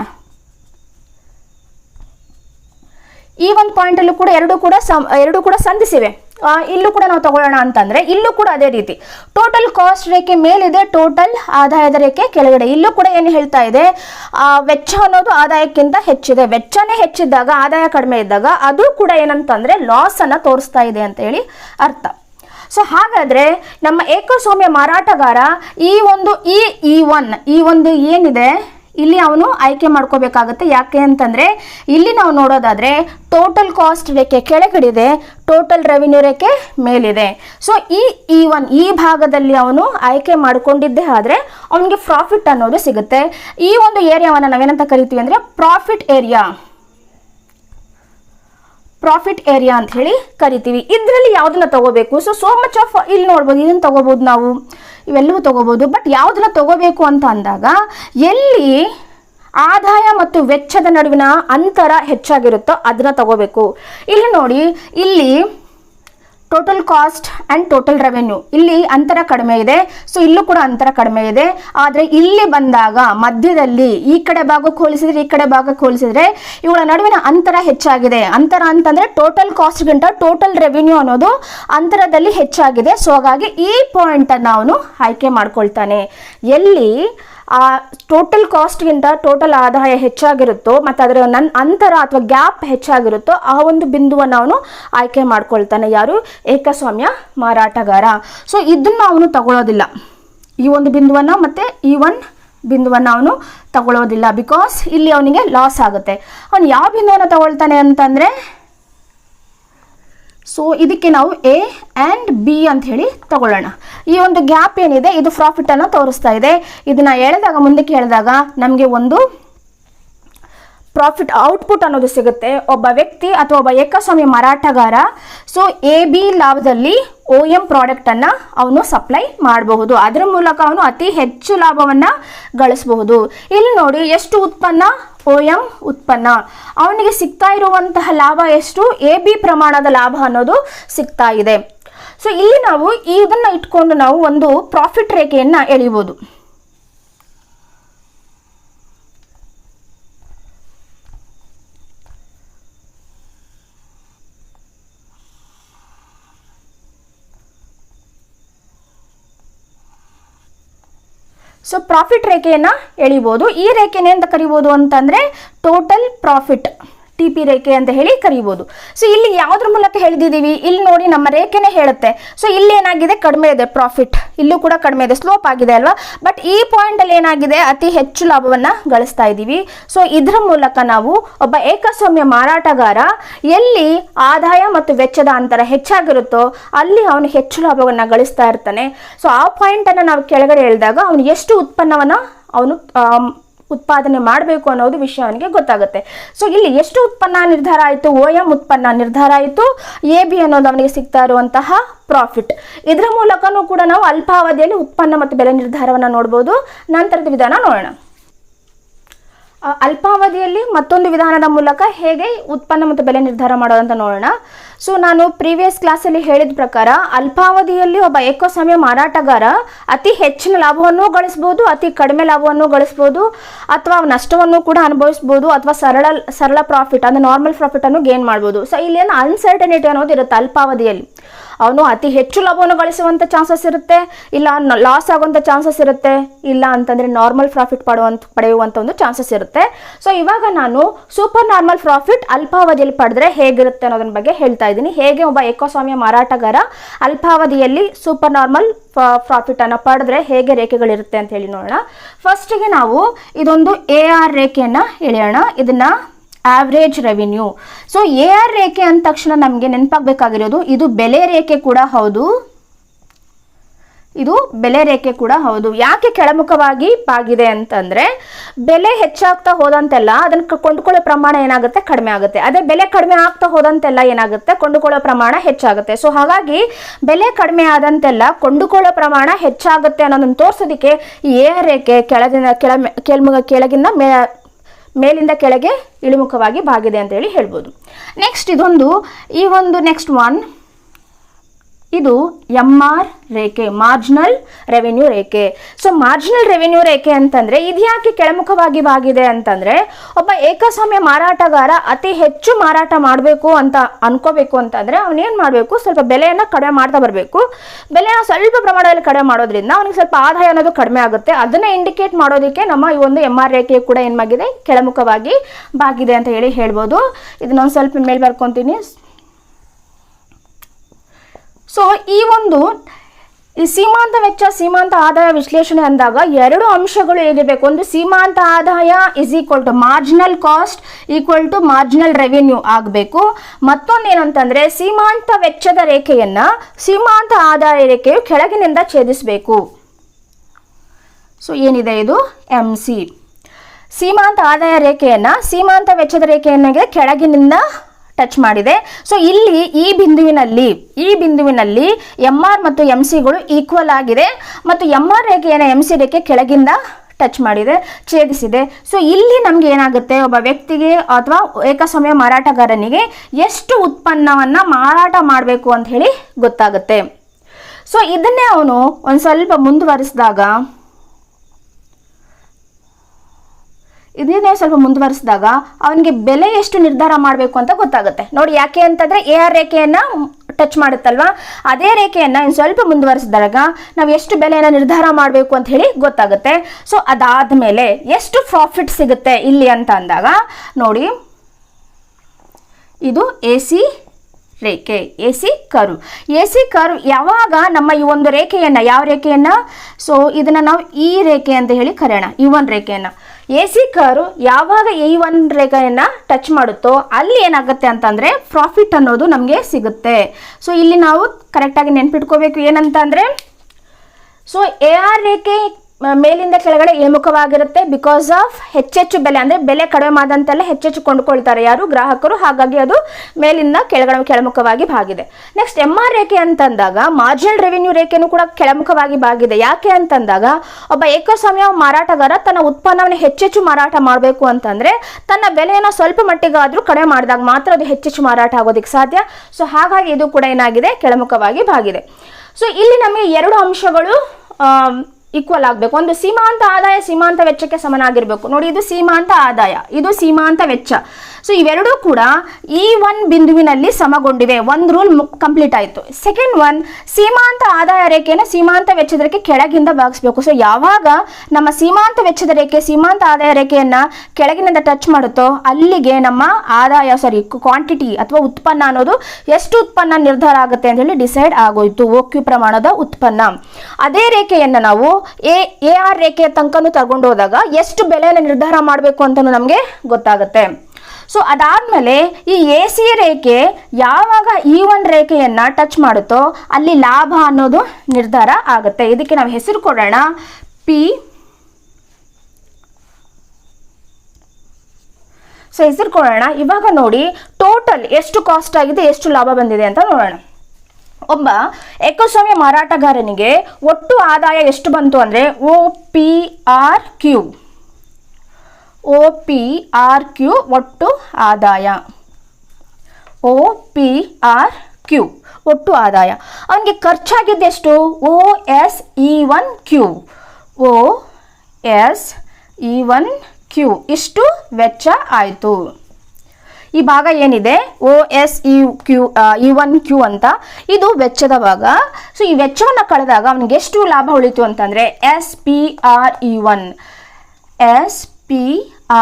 ಈ ಒಂದು ಪಾಯಿಂಟಲ್ಲೂ ಕೂಡ ಎರಡು ಕೂಡ ಸಮ್ ಎರಡು ಕೂಡ ಸಂಧಿಸಿವೆ. ಇಲ್ಲೂ ಕೂಡ ನಾವು ತಗೊಳ್ಳೋಣ ಅಂತಂದ್ರೆ, ಇಲ್ಲೂ ಕೂಡ ಅದೇ ರೀತಿ. ಟೋಟಲ್ ಕಾಸ್ಟ್ ರೇಖೆ ಮೇಲಿದೆ ಟೋಟಲ್ ಆದಾಯದ ರೇಖೆ ಕೆಳಗಡೆ. ಇಲ್ಲೂ ಕೂಡ ಏನು ಹೇಳ್ತಾ ಇದೆ? ವೆಚ್ಚ ಅನ್ನೋದು ಆದಾಯಕ್ಕಿಂತ ಹೆಚ್ಚಿದೆ. ವೆಚ್ಚನೇ ಹೆಚ್ಚಿದ್ದಾಗ, ಆದಾಯ ಕಡಿಮೆ ಇದ್ದಾಗ ಅದು ಕೂಡ ಏನಂತಂದ್ರೆ ಲಾಸ್ ಅನ್ನ ತೋರಿಸ್ತಾ ಇದೆ ಅಂತ ಹೇಳಿ ಅರ್ಥ. ಸೊ ಹಾಗಾದ್ರೆ ನಮ್ಮ ಏಕಸ್ವಾಮ್ಯ ಮಾರಾಟಗಾರ ಈ ಒಂದು ಈ ಇ ಒನ್ ಈ ಒಂದು ಏನಿದೆ? ಇಲ್ಲಿ ಅವನು ಆಯ್ಕೆ ಮಾಡ್ಕೋಬೇಕಾಗುತ್ತೆ. ಯಾಕೆ ಅಂತಂದರೆ, ಇಲ್ಲಿ ನಾವು ನೋಡೋದಾದರೆ ಟೋಟಲ್ ಕಾಸ್ಟ್ ರೇಖೆ ಕೆಳಗಡಿದೆ ಟೋಟಲ್ ರೆವಿನ್ಯೂ ರೇಖೆ ಮೇಲಿದೆ. ಸೊ ಈ ಈ ಒನ್ ಈ ಭಾಗದಲ್ಲಿ ಅವನು ಆಯ್ಕೆ ಮಾಡಿಕೊಂಡಿದ್ದೇ ಆದರೆ, ಅವನಿಗೆ ಪ್ರಾಫಿಟ್ ಅನ್ನೋದು ಸಿಗುತ್ತೆ. ಈ ಒಂದು ಏರಿಯಾವನ್ನು ನಾವೇನಂತ ಕರಿತೀವಿ ಅಂದರೆ ಪ್ರಾಫಿಟ್ ಏರಿಯಾ ಪ್ರಾಫಿಟ್ ಏರಿಯಾ ಅಂತ ಹೇಳಿ ಕರಿತೀವಿ. ಇದರಲ್ಲಿ ಯಾವುದನ್ನ ತಗೋಬೇಕು? ಸೊ ಸೋ ಮಚ್ ಆಫ್ ಇಲ್ಲಿ ನೋಡ್ಬೋದು, ಇದನ್ನು ತಗೋಬೋದು ನಾವು. ಇವೆಲ್ಲವೂ ತಗೋಬೋದು. ಬಟ್ ಯಾವುದನ್ನ ತಗೋಬೇಕು ಅಂತ ಅಂದಾಗ, ಎಲ್ಲಿ ಆದಾಯ ಮತ್ತು ವೆಚ್ಚದ ನಡುವಿನ ಅಂತರ ಹೆಚ್ಚಾಗಿರುತ್ತೋ ಅದನ್ನ ತಗೋಬೇಕು. ಇಲ್ಲಿ ನೋಡಿ, ಇಲ್ಲಿ total cost and total revenue ಇಲ್ಲಿ ಅಂತರ ಕಡಿಮೆ ಇದೆ. ಸೊ ಇಲ್ಲೂ ಕೂಡ ಅಂತರ ಕಡಿಮೆ ಇದೆ. ಆದರೆ ಇಲ್ಲಿ ಬಂದಾಗ ಮಧ್ಯದಲ್ಲಿ ಈ ಕಡೆ ಭಾಗಕ್ಕೆ ಹೋಲಿಸಿದ್ರೆ, ಈ ಕಡೆ ಭಾಗಕ್ಕೆ ಹೋಲಿಸಿದ್ರೆ ಇವುಗಳ ನಡುವಿನ ಅಂತರ ಹೆಚ್ಚಾಗಿದೆ. ಅಂತರ ಅಂತಂದ್ರೆ ಟೋಟಲ್ ಕಾಸ್ಟ್ಗಿಂತ ಟೋಟಲ್ ರೆವಿನ್ಯೂ ಅನ್ನೋದು ಅಂತರದಲ್ಲಿ ಹೆಚ್ಚಾಗಿದೆ. ಸೊ ಹಾಗಾಗಿ ಈ ಪಾಯಿಂಟನ್ನು ಅವನು ಆಯ್ಕೆ ಮಾಡ್ಕೊಳ್ತಾನೆ. ಎಲ್ಲಿ? ಆ ಟೋಟಲ್ ಕಾಸ್ಟ್ಗಿಂತ ಟೋಟಲ್ ಆದಾಯ ಹೆಚ್ಚಾಗಿರುತ್ತೋ ಮತ್ತು ಅದರ ನನ್ನ ಅಂತರ ಅಥವಾ ಗ್ಯಾಪ್ ಹೆಚ್ಚಾಗಿರುತ್ತೋ ಆ ಒಂದು ಬಿಂದುವನ್ನು ಅವನು ಆಯ್ಕೆ ಮಾಡ್ಕೊಳ್ತಾನೆ ಯಾರು? ಏಕಸ್ವಾಮ್ಯ ಮಾರಾಟಗಾರ. ಸೊ ಇದನ್ನು ಅವನು ತಗೊಳ್ಳೋದಿಲ್ಲ ಈ ಒಂದು ಬಿಂದುವನ್ನು ಮತ್ತು ಈ ಒನ್ ಬಿಂದುವನ್ನು ಅವನು ತಗೊಳ್ಳೋದಿಲ್ಲ ಬಿಕಾಸ್ ಇಲ್ಲಿ ಅವನಿಗೆ ಲಾಸ್ ಆಗುತ್ತೆ. ಅವನು ಯಾವ ಬಿಂದುವನ್ನು ತಗೊಳ್ತಾನೆ ಅಂತಂದರೆ ಸೊ ಇದಕ್ಕೆ ನಾವು ಎ ಆ್ಯಂಡ್ ಬಿ ಅಂತ ಹೇಳಿ ತಗೊಳ್ಳೋಣ. ಈ ಒಂದು ಗ್ಯಾಪ್ ಏನಿದೆ, ಇದು ಪ್ರಾಫಿಟನ್ನು ತೋರಿಸ್ತಾ ಇದೆ. ಇದನ್ನು ಹೇಳಿದಾಗ ಮುಂದಕ್ಕೆ ಹೇಳಿದಾಗ ನಮಗೆ ಒಂದು ಪ್ರಾಫಿಟ್ ಔಟ್ಪುಟ್ ಅನ್ನೋದು ಸಿಗುತ್ತೆ. ಒಬ್ಬ ವ್ಯಕ್ತಿ ಅಥವಾ ಒಬ್ಬ ಏಕಸ್ವಾಮ್ಯ ಮಾರಾಟಗಾರ ಸೊ ಎ ಬಿ ಲಾಭದಲ್ಲಿ ಒ ಎಂ ಪ್ರಾಡಕ್ಟನ್ನು ಅವನು ಸಪ್ಲೈ ಮಾಡಬಹುದು. ಅದರ ಮೂಲಕ ಅವನು ಅತಿ ಹೆಚ್ಚು ಲಾಭವನ್ನು ಗಳಿಸಬಹುದು. ಇಲ್ಲಿ ನೋಡಿ ಎಷ್ಟು ಉತ್ಪನ್ನ? ಒ ಎಂ ಉತ್ಪನ್ನ. ಅವನಿಗೆ ಸಿಗ್ತಾ ಇರುವಂತಹ ಲಾಭ ಎಷ್ಟು? ಎ ಬಿ ಪ್ರಮಾಣದ ಲಾಭ ಅನ್ನೋದು ಸಿಗ್ತಾ ಇದೆ. ಸೊ ಇಲ್ಲಿ ನಾವು ಇದನ್ನು ಇಟ್ಕೊಂಡು ನಾವು ಒಂದು ಪ್ರಾಫಿಟ್ ರೇಖೆಯನ್ನು ಎಳಿಬೋದು. ಸೊ ಪ್ರಾಫಿಟ್ ರೇಖೆಯನ್ನು ಎಳಿಬೋದು. ಈ ರೇಖೆನೇ ಅಂತ ಕರಿಬೋದು ಅಂತಂದರೆ ಟೋಟಲ್ ಪ್ರಾಫಿಟ್ ಟಿ ಪಿ ರೇಖೆ ಅಂತ ಹೇಳಿ ಕರಿಬೋದು. ಸೊ ಇಲ್ಲಿ ಯಾವುದ್ರ ಮೂಲಕ ಹೇಳಿದ್ದೀವಿ ಇಲ್ಲಿ ನೋಡಿ ನಮ್ಮ ರೇಖೆನೇ ಹೇಳುತ್ತೆ. ಸೊ ಇಲ್ಲಿ ಏನಾಗಿದೆ? ಕಡಿಮೆ ಇದೆ ಪ್ರಾಫಿಟ್ ಇಲ್ಲೂ ಕೂಡ ಕಡಿಮೆ ಇದೆ. ಸ್ಲೋಪ್ ಆಗಿದೆ ಅಲ್ವಾ? ಬಟ್ ಈ ಪಾಯಿಂಟ್ ಅಲ್ಲಿ ಏನಾಗಿದೆ? ಅತಿ ಹೆಚ್ಚು ಲಾಭವನ್ನ ಗಳಿಸ್ತಾ ಇದ್ದೀವಿ. ಸೊ ಇದರ ಮೂಲಕ ನಾವು ಒಬ್ಬ ಏಕಸ್ವಾಮ್ಯ ಮಾರಾಟಗಾರ, ಎಲ್ಲಿ ಆದಾಯ ಮತ್ತು ವೆಚ್ಚದ ಅಂತರ ಹೆಚ್ಚಾಗಿರುತ್ತೋ, ಅಲ್ಲಿ ಅವನು ಹೆಚ್ಚು ಲಾಭವನ್ನ ಗಳಿಸ್ತಾ ಇರ್ತಾನೆ. ಸೊ ಆ ಪಾಯಿಂಟ್ ಪಾಯಿಂಟನ್ನು ನಾವು ಕೆಳಗಡೆ ಹೇಳಿದಾಗ ಅವನು ಎಷ್ಟು ಉತ್ಪನ್ನವನ್ನ ಅವನು ಉತ್ಪಾದನೆ ಮಾಡಬೇಕು ಅನ್ನೋದು ವಿಷಯ ಅವನಿಗೆ ಗೊತ್ತಾಗುತ್ತೆ. ಸೊ ಇಲ್ಲಿ ಎಷ್ಟು ಉತ್ಪನ್ನ ನಿರ್ಧಾರ ಆಯಿತು? ಓ ಎಂ ಉತ್ಪನ್ನ ನಿರ್ಧಾರ ಆಯಿತು. ಎ, ಬಿ ಅನ್ನೋದು ಅವನಿಗೆ ಸಿಗ್ತಾ ಇರುವಂತಹ ಪ್ರಾಫಿಟ್ ಇದರ ಮೂಲಕನೂ ಕೂಡ ನಾವು ಅಲ್ಪಾವಧಿಯಲ್ಲಿ ಉತ್ಪನ್ನ ಮತ್ತು ಬೆಲೆ ನಿರ್ಧಾರವನ್ನು ನೋಡ್ಬೋದು. ನಂತರದ ವಿಧಾನ ನೋಡೋಣ. ಅಲ್ಪಾವಧಿಯಲ್ಲಿ ಮತ್ತೊಂದು ವಿಧಾನದ ಮೂಲಕ ಹೇಗೆ ಉತ್ಪನ್ನ ಮತ್ತು ಬೆಲೆ ನಿರ್ಧಾರ ಮಾಡೋದಂತ ನೋಡೋಣ. ಸೊ ನಾನು ಪ್ರೀವಿಯಸ್ ಕ್ಲಾಸಲ್ಲಿ ಹೇಳಿದ ಪ್ರಕಾರ, ಅಲ್ಪಾವಧಿಯಲ್ಲಿ ಒಬ್ಬ ಏಕಸ್ವಾಮ್ಯ ಮಾರಾಟಗಾರ ಅತಿ ಹೆಚ್ಚಿನ ಲಾಭವನ್ನು ಗಳಿಸ್ಬೋದು ಅತಿ ಕಡಿಮೆ ಲಾಭವನ್ನು ಗಳಿಸ್ಬೋದು ಅಥವಾ ನಷ್ಟವನ್ನು ಕೂಡ ಅನುಭವಿಸ್ಬೋದು ಅಥವಾ ಸರಳ ಸರಳ ಪ್ರಾಫಿಟ್ ಅಂದರೆ ನಾರ್ಮಲ್ ಪ್ರಾಫಿಟನ್ನು ಗೇನ್ ಮಾಡ್ಬೋದು. ಸೊ ಇಲ್ಲಿ ಏನು ಅನ್ಸರ್ಟನಿಟಿ ಅನ್ನೋದು ಇರುತ್ತೆ ಅಲ್ಪಾವಧಿಯಲ್ಲಿ. ಅವನು ಅತಿ ಹೆಚ್ಚು ಲಾಭವನ್ನು ಗಳಿಸುವಂಥ ಚಾನ್ಸಸ್ ಇರುತ್ತೆ, ಇಲ್ಲ ಲಾಸ್ ಆಗುವಂಥ ಚಾನ್ಸಸ್ ಇರುತ್ತೆ, ಇಲ್ಲ ಅಂತಂದರೆ ನಾರ್ಮಲ್ ಪ್ರಾಫಿಟ್ ಪಡುವಂಥ ಪಡೆಯುವಂಥ ಒಂದು ಚಾನ್ಸಸ್ ಇರುತ್ತೆ. ಸೊ ಇವಾಗ ನಾನು ಸೂಪರ್ ನಾರ್ಮಲ್ ಪ್ರಾಫಿಟ್ ಅಲ್ಪಾವಧಿಯಲ್ಲಿ ಪಡೆದ್ರೆ ಹೇಗಿರುತ್ತೆ ಅನ್ನೋದ್ರ ಬಗ್ಗೆ ಹೇಳ್ತಾ ಇದ್ದೀನಿ. ಹೇಗೆ ಒಬ್ಬ ಏಕಸ್ವಾಮ್ಯ ಮಾರಾಟಗಾರ ಅಲ್ಪಾವಧಿಯಲ್ಲಿ ಸೂಪರ್ ನಾರ್ಮಲ್ ಪ್ರಾಫಿಟ್ ಅನ್ನು ಪಡೆದ್ರೆ ಹೇಗೆ ರೇಖೆಗಳಿರುತ್ತೆ ಅಂತ ಹೇಳಿ ನೋಡೋಣ. ಫಸ್ಟಿಗೆ ನಾವು ಇದೊಂದು ಎ ಆರ್ ರೇಖೆಯನ್ನು ಎಳೆಯೋಣ. ಇದನ್ನು average revenue so A R ರೇಖೆ ಅಂದ ತಕ್ಷಣ ನಮಗೆ ನೆನಪಾಗಬೇಕಾಗಿರೋದು, ಇದು ಬೆಲೆ ರೇಖೆ ಕೂಡ ಹೌದು. ಇದು ಬೆಲೆ ರೇಖೆ ಕೂಡ ಹೌದು. ಯಾಕೆ ಕೆಳಮುಖವಾಗಿ ಬಾಗಿದೆ ಅಂತಂದ್ರೆ, ಬೆಲೆ ಹೆಚ್ಚಾಗ್ತಾ ಹೋದಂತೆಲ್ಲ ಅದನ್ನು ಕೊಂಡುಕೊಳ್ಳೋ ಪ್ರಮಾಣ ಏನಾಗುತ್ತೆ? ಕಡಿಮೆ ಆಗುತ್ತೆ. ಅದೇ ಬೆಲೆ ಕಡಿಮೆ ಆಗ್ತಾ ಹೋದಂತೆಲ್ಲ ಏನಾಗುತ್ತೆ? ಕೊಂಡುಕೊಳ್ಳೋ ಪ್ರಮಾಣ ಹೆಚ್ಚಾಗುತ್ತೆ. ಸೊ ಹಾಗಾಗಿ ಬೆಲೆ ಕಡಿಮೆ ಆದಂತೆಲ್ಲ ಕೊಂಡುಕೊಳ್ಳೋ ಪ್ರಮಾಣ ಹೆಚ್ಚಾಗುತ್ತೆ ಅನ್ನೋದನ್ನು ತೋರಿಸೋದಕ್ಕೆ ಈ ಎ ರೇಖೆ ಕೆಳಗಿನ ಕೆಳ ಕೆಳಗಿನ ಮೇ, ಮೇಲಿಂದ ಕೆಳಗೆ ಇಳಿಮುಖವಾಗಿ ಬಾಗಿದೆ ಅಂತ ಹೇಳಿ ಹೇಳ್ಬೋದು. ನೆಕ್ಸ್ಟ್ ಇದೊಂದು, ಈ ಒಂದು ನೆಕ್ಸ್ಟ್ ಒನ್ ಇದು ಎಂ ಆರ್ ರೇಖೆ ಮಾರ್ಜಿನಲ್ ರೆವೆನ್ಯೂ ರೇಖೆ. ಸೊ ಮಾರ್ಜಿನಲ್ ರೆವೆನ್ಯೂ ರೇಖೆ ಅಂತಂದ್ರೆ ಇದು ಯಾಕೆ ಕೆಳಮುಖವಾಗಿ ಬಾಗಿದೆ ಅಂತಂದ್ರೆ ಒಬ್ಬ ಏಕಸ್ವಾಮ್ಯ ಮಾರಾಟಗಾರ ಅತಿ ಹೆಚ್ಚು ಮಾರಾಟ ಮಾಡಬೇಕು ಅಂತ ಅನ್ಕೋಬೇಕು ಅಂತಂದ್ರೆ ಅವನೇನು ಮಾಡಬೇಕು? ಸ್ವಲ್ಪ ಬೆಲೆಯನ್ನು ಕಡಿಮೆ ಮಾಡ್ತಾ ಬರಬೇಕು. ಬೆಲೆಯ ಸ್ವಲ್ಪ ಪ್ರಮಾಣದಲ್ಲಿ ಕಡಿಮೆ ಮಾಡೋದ್ರಿಂದ ಅವನಿಗೆ ಸ್ವಲ್ಪ ಆದಾಯ ಅನ್ನೋದು ಕಡಿಮೆ ಆಗುತ್ತೆ. ಅದನ್ನ ಇಂಡಿಕೇಟ್ ಮಾಡೋದಕ್ಕೆ ನಮ್ಮ ಈ ಒಂದು ಎಂ ಆರ್ ರೇಖೆ ಕೂಡ ಏನಾಗಿದೆ ಕೆಳಮುಖವಾಗಿ ಬಾಗಿದೆ ಅಂತ ಹೇಳಿ ಹೇಳ್ಬೋದು. ಇದನ್ನೊಂದು ಸ್ವಲ್ಪ ಮೇಲೆ ಬರ್ಕೊತೀನಿ. ಸೊ ಈ ಒಂದು ಈ ಸೀಮಾಂತ ವೆಚ್ಚ, ಸೀಮಾಂತ ಆದಾಯ ವಿಶ್ಲೇಷಣೆ ಅಂದಾಗ ಎರಡು ಅಂಶಗಳು ಏನಿರಬೇಕು ಒಂದು ಸೀಮಾಂತ ಆದಾಯ is equal to marginal cost equal to marginal revenue ಆಗಬೇಕು. ಮತ್ತೊಂದು ಏನಂತಂದರೆ ಸೀಮಾಂತ ವೆಚ್ಚದ ರೇಖೆಯನ್ನು ಸೀಮಾಂತ ಆದಾಯ ರೇಖೆಯು ಕೆಳಗಿನಿಂದ ಛೇದಿಸಬೇಕು. ಸೊ ಏನಿದೆ ಇದು? ಎಂ ಸಿ ಸೀಮಾಂತ ಆದಾಯ ರೇಖೆಯನ್ನು, ಸೀಮಾಂತ ವೆಚ್ಚದ ರೇಖೆಯನ್ನಾಗೆ ಕೆಳಗಿನಿಂದ ಟಚ್ ಮಾಡಿದೆ. ಸೊ ಇಲ್ಲಿ ಈ ಬಿಂದುವಿನಲ್ಲಿ ಈ ಬಿಂದುವಿನಲ್ಲಿ ಎಂ ಆರ್ ಮತ್ತು ಎಂ ಸಿಗಳು ಈಕ್ವಲ್ ಆಗಿದೆ. ಮತ್ತು ಎಂ ಆರ್ ರೇಖೆಯನ್ನು ಎಂ ಸಿ ರೇಖೆ ಕೆಳಗಿಂದ ಟಚ್ ಮಾಡಿದೆ, ಛೇದಿಸಿದೆ. ಸೊ ಇಲ್ಲಿ ನಮ್ಗೆ ಏನಾಗುತ್ತೆ? ಒಬ್ಬ ವ್ಯಕ್ತಿಗೆ ಅಥವಾ ಏಕಸಮಯ ಮಾರಾಟಗಾರನಿಗೆ ಎಷ್ಟು ಉತ್ಪನ್ನವನ್ನ ಮಾರಾಟ ಮಾಡಬೇಕು ಅಂತ ಹೇಳಿ ಗೊತ್ತಾಗುತ್ತೆ. ಸೊ ಇದನ್ನೇ ಅವನು ಒಂದು ಸ್ವಲ್ಪ ಮುಂದುವರಿಸಿದಾಗ ಇದನ್ನೇ ಸ್ವಲ್ಪ ಮುಂದುವರಿಸಿದಾಗ ಅವನಿಗೆ ಬೆಲೆ ಎಷ್ಟು ನಿರ್ಧಾರ ಮಾಡಬೇಕು ಅಂತ ಗೊತ್ತಾಗುತ್ತೆ. ನೋಡಿ, ಯಾಕೆ ಅಂತಂದ್ರೆ ಎ ಆರ್ ರೇಖೆಯನ್ನ ಟಚ್ ಮಾಡುತ್ತಲ್ವಾ? ಅದೇ ರೇಖೆಯನ್ನ ಇನ್ನು ಸ್ವಲ್ಪ ಮುಂದುವರಿಸಿದಾಗ ನಾವು ಎಷ್ಟು ಬೆಲೆಯನ್ನು ನಿರ್ಧಾರ ಮಾಡಬೇಕು ಅಂತ ಹೇಳಿ ಗೊತ್ತಾಗುತ್ತೆ. ಸೊ ಅದಾದ ಮೇಲೆ ಎಷ್ಟು ಪ್ರಾಫಿಟ್ ಸಿಗುತ್ತೆ ಇಲ್ಲಿ ಅಂತ ಅಂದಾಗ, ನೋಡಿ, ಇದು ಎ ಸಿ ರೇಖೆ A C curve A C curve ಯಾವಾಗ ನಮ್ಮ ಈ ಒಂದು ರೇಖೆಯನ್ನ, ಯಾವ ರೇಖೆಯನ್ನ? ಸೊ ಇದನ್ನ ನಾವು ಈ ರೇಖೆ ಅಂತ ಹೇಳಿ ಕರೆಯೋಣ, ಈ ಒಂದು ರೇಖೆಯನ್ನ. ಎ ಸಿ ಕಾರು ಯಾವಾಗ ಎ ಒನ್ ರೇಖೆಯನ್ನ ಟಚ್ ಮಾಡುತ್ತೋ ಅಲ್ಲಿ ಏನಾಗುತ್ತೆ ಅಂತಂದ್ರೆ ಪ್ರಾಫಿಟ್ ಅನ್ನೋದು ನಮಗೆ ಸಿಗುತ್ತೆ. ಸೊ ಇಲ್ಲಿ ನಾವು ಕರೆಕ್ಟಾಗಿ ನೆನ್ಪಿಟ್ಕೋಬೇಕು ಏನಂತ ಸೊ ಎ ಆರ್ ರೇಖೆ ಮೇಲಿಂದ ಕೆಳಗಡೆ ಇಳಿಮುಖವಾಗಿರುತ್ತೆ. ಬಿಕಾಸ್ ಆಫ್ ಹೆಚ್ಚೆಚ್ಚು ಬೆಲೆ, ಅಂದರೆ ಬೆಲೆ ಕಡಿಮೆ ಆದಂತೆಲ್ಲ ಹೆಚ್ಚೆಚ್ಚು ಕೊಂಡುಕೊಳ್ತಾರೆ ಯಾರು? ಗ್ರಾಹಕರು. ಹಾಗಾಗಿ ಅದು ಮೇಲಿಂದ ಕೆಳಗಡೆ ಕೆಳಮುಖವಾಗಿ ಬಾಗಿದೆ. ನೆಕ್ಸ್ಟ್ ಎಂ ಆರ್ ರೇಖೆ ಅಂತಂದಾಗ ಮಾರ್ಜಿನಲ್ ರೆವಿನ್ಯೂ ರೇಖೆನೂ ಕೂಡ ಕೆಳಮುಖವಾಗಿ ಬಾಗಿದೆ. ಯಾಕೆ ಅಂತಂದಾಗ, ಒಬ್ಬ ಏಕಸ್ವಾಮ್ಯ ಮಾರಾಟಗಾರ ತನ್ನ ಉತ್ಪನ್ನವನ್ನು ಹೆಚ್ಚೆಚ್ಚು ಮಾರಾಟ ಮಾಡಬೇಕು ಅಂತಂದ್ರೆ, ತನ್ನ ಬೆಲೆಯನ್ನು ಸ್ವಲ್ಪ ಮಟ್ಟಿಗಾದರೂ ಕಡಿಮೆ ಮಾಡಿದಾಗ ಮಾತ್ರ ಅದು ಹೆಚ್ಚೆಚ್ಚು ಮಾರಾಟ ಆಗೋದಕ್ಕೆ ಸಾಧ್ಯ. ಸೊ ಹಾಗಾಗಿ ಇದು ಕೂಡ ಏನಾಗಿದೆ? ಕೆಳಮುಖವಾಗಿ ಬಾಗಿದೆ. ಸೊ ಇಲ್ಲಿ ನಮಗೆ ಎರಡು ಅಂಶಗಳು ಈಕ್ವಲ್ ಆಗಬೇಕು. ಒಂದು ಸೀಮಾಂತ ಆದಾಯ ಸೀಮಾಂತ ವೆಚ್ಚಕ್ಕೆ ಸಮನಾಗಿರಬೇಕು. ನೋಡಿ, ಇದು ಸೀಮಾಂತ ಆದಾಯ. ಇದು ಸೀಮಾಂತ ವೆಚ್ಚ. ಸೊ ಇವೆರಡೂ ಕೂಡ ಈ ಒನ್ ಬಿಂದುವಿನಲ್ಲಿ ಸಮಗೊಂಡಿವೆ. ಒಂದು ರೂಲ್ ಕಂಪ್ಲೀಟ್ ಆಯಿತು. ಸೆಕೆಂಡ್ ಒನ್ ಸೀಮಾಂತ ಆದಾಯ ರೇಖೆಯನ್ನು ಸೀಮಾಂತ ವೆಚ್ಚದ ರೇಖೆ ಕೆಳಗಿಂದ ಭಾಗಿಸಬೇಕು. ಸೊ ಯಾವಾಗ ನಮ್ಮ ಸೀಮಾಂತ ವೆಚ್ಚದ ರೇಖೆ, ಸೀಮಾಂತ ಆದಾಯ ರೇಖೆಯನ್ನು ಕೆಳಗಿನಿಂದ ಟಚ್ ಮಾಡುತ್ತೋ, ಅಲ್ಲಿಗೆ ನಮ್ಮ ಆದಾಯ ಸಾರಿ ಕ್ವಾಂಟಿಟಿ ಅಥವಾ ಉತ್ಪನ್ನ ಅನ್ನೋದು ಎಷ್ಟು ಉತ್ಪನ್ನ ನಿರ್ಧಾರ ಆಗುತ್ತೆ ಅಂತ ಹೇಳಿ ಡಿಸೈಡ್ ಆಗೋಯ್ತು. ಓಕ್ಯು ಪ್ರಮಾಣದ ಉತ್ಪನ್ನ. ಅದೇ ರೇಖೆಯನ್ನು ನಾವು ಎ ಎ ಆರ್ ರೇಖೆಯ ತನಕನೂ ತಗೊಂಡು ಹೋದಾಗ ಎಷ್ಟು ಬೆಲೆಯನ್ನು ನಿರ್ಧಾರ ಮಾಡಬೇಕು ಅಂತ ನಮಗೆ ಗೊತ್ತಾಗುತ್ತೆ. ಸೊ ಅದಾದ್ಮೇಲೆ ಈ ಎ ಸಿ ರೇಖೆ ಯಾವಾಗ ಈ ಒನ್ ರೇಖೆಯನ್ನು ಟಚ್ ಮಾಡುತ್ತೋ ಅಲ್ಲಿ ಲಾಭ ಅನ್ನೋದು ನಿರ್ಧಾರ ಆಗುತ್ತೆ. ಇದಕ್ಕೆ ನಾವು ಹೆಸರು ಕೊಡೋಣ. ಪಿ ಸೊ ಹೆಸರು ಕೊಡೋಣ. ಇವಾಗ ನೋಡಿ ಟೋಟಲ್ ಎಷ್ಟು ಕಾಸ್ಟ್ ಆಗಿದೆ, ಎಷ್ಟು ಲಾಭ ಬಂದಿದೆ ಅಂತ ನೋಡೋಣ. ಒಬ್ಬ ಎಕಸ್ವಾಮ್ಯ ಮಾರಾಟಗಾರನಿಗೆ ಒಟ್ಟು ಆದಾಯ ಎಷ್ಟು ಬಂತು ಅಂದರೆ O P R Q O P R Q ಒಟ್ಟು ಆದಾಯ. ಒ ಪಿ ಆರ್ ಕ್ಯೂ ಒಟ್ಟು ಆದಾಯ. ಅವನಿಗೆ ಖರ್ಚಾಗಿದ್ದೆಷ್ಟು O S E one Q O S E one Q ಇಷ್ಟು ವೆಚ್ಚ ಆಯಿತು. ಈ ಭಾಗ ಏನಿದೆ? O S E Q E one Q ಅಂತ. ಇದು ವೆಚ್ಚದ ಭಾಗ. ಸೊ ಈ ವೆಚ್ಚವನ್ನು ಕಳೆದಾಗ ಅವನಿಗೆ ಎಷ್ಟು ಲಾಭ ಉಳಿತು ಅಂತಂದರೆ S P R E one S P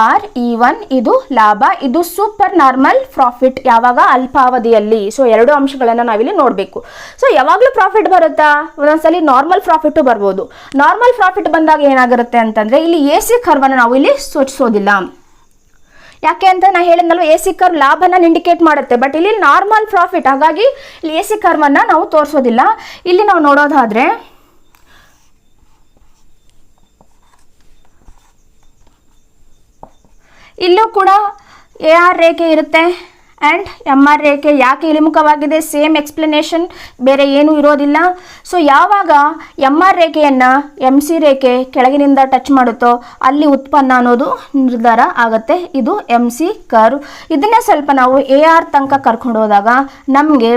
R E one ಇದು ಲಾಭ, ಇದು ಸೂಪರ್ ನಾರ್ಮಲ್ ಪ್ರಾಫಿಟ್ ಯಾವಾಗ ಅಲ್ಪಾವಧಿಯಲ್ಲಿ. ಸೊ ಎರಡು ಅಂಶಗಳನ್ನು ನಾವಿಲ್ಲಿ ನೋಡಬೇಕು. ಸೊ ಯಾವಾಗಲೂ ಪ್ರಾಫಿಟ್ ಬರುತ್ತಾ? ಒಂದೊಂದ್ಸಲಿ ನಾರ್ಮಲ್ ಪ್ರಾಫಿಟ್ಟು ಬರ್ಬೋದು. ನಾರ್ಮಲ್ ಪ್ರಾಫಿಟ್ ಬಂದಾಗ ಏನಾಗಿರುತ್ತೆ ಅಂತಂದರೆ, ಇಲ್ಲಿ ಎ ಸಿ ಕರ್ವನ್ನು ನಾವು ಇಲ್ಲಿ ಸೂಚಿಸೋದಿಲ್ಲ. ಯಾಕೆ ಅಂತ ನಾ ಹೇಳಿದ್ನಲ್ವ ಎ ಸಿ ಕರ್ವ್ ಲಾಭನ ಇಂಡಿಕೇಟ್ ಮಾಡುತ್ತೆ. ಬಟ್ ಇಲ್ಲಿ ನಾರ್ಮಲ್ ಪ್ರಾಫಿಟ್ ಹಾಗಾಗಿ ಇಲ್ಲಿ ಎ ಸಿ ಕರ್ವನ್ನು ನಾವು ತೋರಿಸೋದಿಲ್ಲ. ಇಲ್ಲಿ ನಾವು ನೋಡೋದಾದ್ರೆ ಇಲ್ಲೂ ಕೂಡ ಎ ಆರ್ ರೇಖೆ ಇರುತ್ತೆ. ಆ್ಯಂಡ್ ಎಂ ಆರ್ ರೇಖೆ ಯಾಕೆ ಇಳಿಮುಖವಾಗಿದೆ? ಸೇಮ್ ಎಕ್ಸ್ಪ್ಲನೇಷನ್ ಬೇರೆ ಏನೂ ಇರೋದಿಲ್ಲ. ಸೊ ಯಾವಾಗ ಎಂ ಆರ್ ರೇಖೆಯನ್ನು ಎಂ ಸಿ ರೇಖೆ ಕೆಳಗಿನಿಂದ ಟಚ್ ಮಾಡುತ್ತೋ ಅಲ್ಲಿ ಉತ್ಪನ್ನ ಅನ್ನೋದು ನಿರ್ಧಾರ ಆಗುತ್ತೆ. ಇದು ಎಂ ಸಿ ಕರ್ವ್ ಇದನ್ನೇ ಸ್ವಲ್ಪ ನಾವು ಎ ಆರ್ ತನಕ ಕರ್ಕೊಂಡು ಹೋದಾಗ ನಮಗೆ